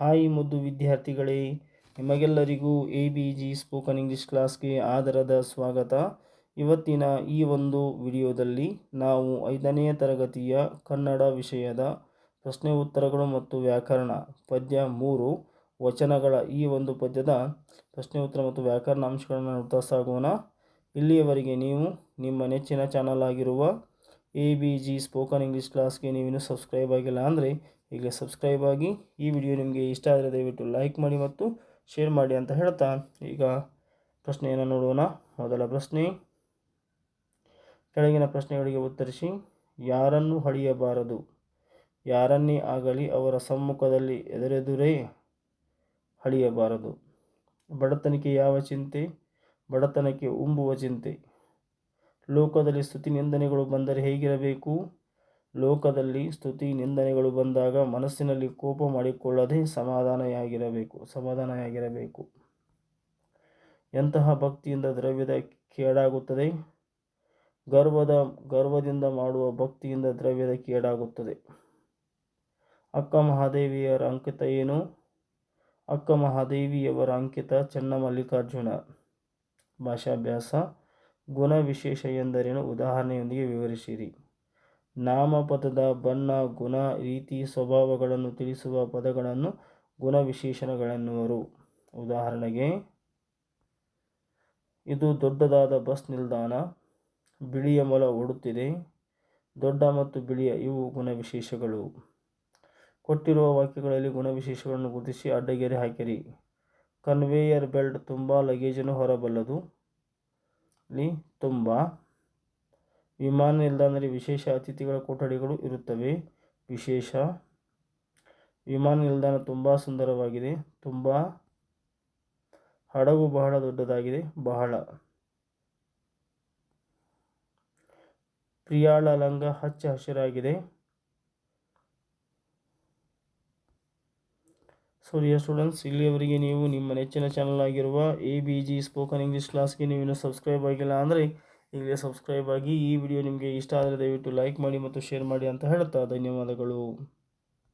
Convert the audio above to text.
Hi ಮುದ್ದು ವಿದ್ಯಾರ್ಥಿಗಳೇ, ನಿಮಗೆಲ್ಲರಿಗೂ A B G spoken English ಕ್ಲಾಸ್ಗೆ ಆದರದ ಸ್ವಾಗತ. ಇವತ್ತಿನ ಈ ಒಂದು ವಿಡಿಯೋದಲ್ಲಿ ನಾವು ಐದನೆಯ ತರಗತಿಯ ಕನ್ನಡ ವಿಷಯದ ಪ್ರಶ್ನೆ ಉತ್ತರಗಳು ಮತ್ತು ವ್ಯಾಕರಣ ಪದ್ಯ ಮೂರು ವಚನಗಳ ಈ ಒಂದು ಪದ್ಯದ ಪ್ರಶ್ನೆ ಉತ್ತರ ಮತ್ತು ವ್ಯಾಕರಣ ಅಂಶಗಳನ್ನು ನೋಡ್ತಾ ಸಾಗೋಣ. ಇಲ್ಲಿಯವರೆಗೆ ನೀವು ನಿಮ್ಮ ನೆಚ್ಚಿನ ಚಾನಲ್ ಆಗಿರುವ A B G spoken English ಕ್ಲಾಸ್ಗೆ ನೀವಿನ್ನೂ ಸಬ್ಸ್ಕ್ರೈಬ್ ಆಗಿಲ್ಲ ಅಂದರೆ ಈಗಲೇ ಸಬ್ಸ್ಕ್ರೈಬ್ ಆಗಿ ಈ ವಿಡಿಯೋ ನಿಮಗೆ ಇಷ್ಟ ಆದರೆ ದಯವಿಟ್ಟು ಲೈಕ್ ಮಾಡಿ ಮತ್ತು ಶೇರ್ ಮಾಡಿ ಅಂತ ಹೇಳ್ತಾ ಈಗ ಪ್ರಶ್ನೆಯನ್ನು ನೋಡೋಣ. ಮೊದಲ ಪ್ರಶ್ನೆ, ಕೆಳಗಿನ ಪ್ರಶ್ನೆಗಳಿಗೆ ಉತ್ತರಿಸಿ, ಯಾರನ್ನು ಹಳಿಯಬಾರದು ಯಾರನ್ನೇ ಆಗಲಿ ಅವರ ಸಮ್ಮುಖದಲ್ಲಿ ಎದುರೆದುರೇ ಹಳಿಯಬಾರದು ಬಡತನಕ್ಕೆ ಯಾವ ಚಿಂತೆ? ಬಡತನಕ್ಕೆ ಉಂಬುವ ಚಿಂತೆ. ಲೋಕದಲ್ಲಿ ಸ್ತುತಿ ನಿಂದನೆಗಳು ಬಂದರೆ ಹೇಗಿರಬೇಕು? ಲೋಕದಲ್ಲಿ ಸ್ತುತಿ ನಿಂದನೆಗಳು ಬಂದಾಗ ಮನಸ್ಸಿನಲ್ಲಿ ಕೋಪ ಮಾಡಿಕೊಳ್ಳದೆ ಸಮಾಧಾನಿಯಾಗಿರಬೇಕು ಸಮಾಧಾನಿಯಾಗಿರಬೇಕು. ಎಂತಹ ಭಕ್ತಿಯಿಂದ ದ್ರವ್ಯದ ಕೇಡಾಗುತ್ತದೆ? ಗರ್ವದ, ಗರ್ವದಿಂದ ಮಾಡುವ ಭಕ್ತಿಯಿಂದ ದ್ರವ್ಯದ ಕೇಡಾಗುತ್ತದೆ. ಅಕ್ಕ ಮಹಾದೇವಿಯರ ಅಂಕಿತ ಏನು? ಅಕ್ಕ ಮಹಾದೇವಿಯವರ ಅಂಕಿತ ಚನ್ನಮಲ್ಲಿಕಾರ್ಜುನ. ಭಾಷಾಭ್ಯಾಸ ಗುಣ ವಿಶೇಷ ಎಂದರೇನು? ಉದಾಹರಣೆಯೊಂದಿಗೆ ವಿವರಿಸಿರಿ. ನಾಮಪದದ ಬಣ್ಣ, ಗುಣ, ರೀತಿ, ಸ್ವಭಾವಗಳನ್ನು ತಿಳಿಸುವ ಪದಗಳನ್ನು ಗುಣವಿಶೇಷಣಗಳೆನ್ನುವರು. ಉದಾಹರಣೆಗೆ, ಇದು ದೊಡ್ಡದಾದ ಬಸ್ ನಿಲ್ದಾಣ, ಬಿಳಿಯ ಮೊಲ ಓಡುತ್ತಿದೆ, ದೊಡ್ಡ ಮತ್ತು ಬಿಳಿಯ ಇವು ಗುಣವಿಶೇಷಗಳು. ಕೊಟ್ಟಿರುವ ವಾಕ್ಯಗಳಲ್ಲಿ ಗುಣವಿಶೇಷಗಳನ್ನು ಗುರುತಿಸಿ ಅಡ್ಡಗೆರೆ ಹಾಕಿರಿ. ಕನ್ವೇಯರ್ ಬೆಲ್ಟ್ ತುಂಬ ಲಗೇಜನ್ನು ಹೊರಬಲ್ಲದು. ಇಲ್ಲಿ ತುಂಬ. ವಿಮಾನ ನಿಲ್ದಾಣದಲ್ಲಿ ವಿಶೇಷ ಅತಿಥಿಗಳ ಕೊಠಡಿಗಳು ಇರುತ್ತವೆ. ವಿಶೇಷ ವಿಮಾನ ನಿಲ್ದಾಣ ತುಂಬ ಸುಂದರವಾಗಿದೆ. ತುಂಬ ಹಡಗು ಬಹಳ ದೊಡ್ಡದಾಗಿದೆ. ಬಹಳ. ಪ್ರಿಯಾಳ ಲಂಗ ಹಚ್ಚ ಹಸಿರಾಗಿದೆ. ಸೊ ಡಿಯರ್ ಸ್ಟೂಡೆಂಟ್ಸ್ ಇಲ್ಲಿಯವರಿಗೆ ನೀವು ನಿಮ್ಮ ನೆಚ್ಚಿನ ಚಾನಲ್ ಆಗಿರುವ A B G spoken English ಕ್ಲಾಸ್ಗೆ ನೀವು ಇನ್ನೂ ಸಬ್ಸ್ಕ್ರೈಬ್ ಆಗಿಲ್ಲ ಅಂದರೆ ಈಗಲೇ ಸಬ್ಸ್ಕ್ರೈಬ್ ಆಗಿ ಈ ವಿಡಿಯೋ ನಿಮಗೆ ಇಷ್ಟ ಆದರೆ ದಯವಿಟ್ಟು ಲೈಕ್ ಮಾಡಿ ಮತ್ತು ಶೇರ್ ಮಾಡಿ ಅಂತ ಹೇಳುತ್ತಾ ಧನ್ಯವಾದಗಳು.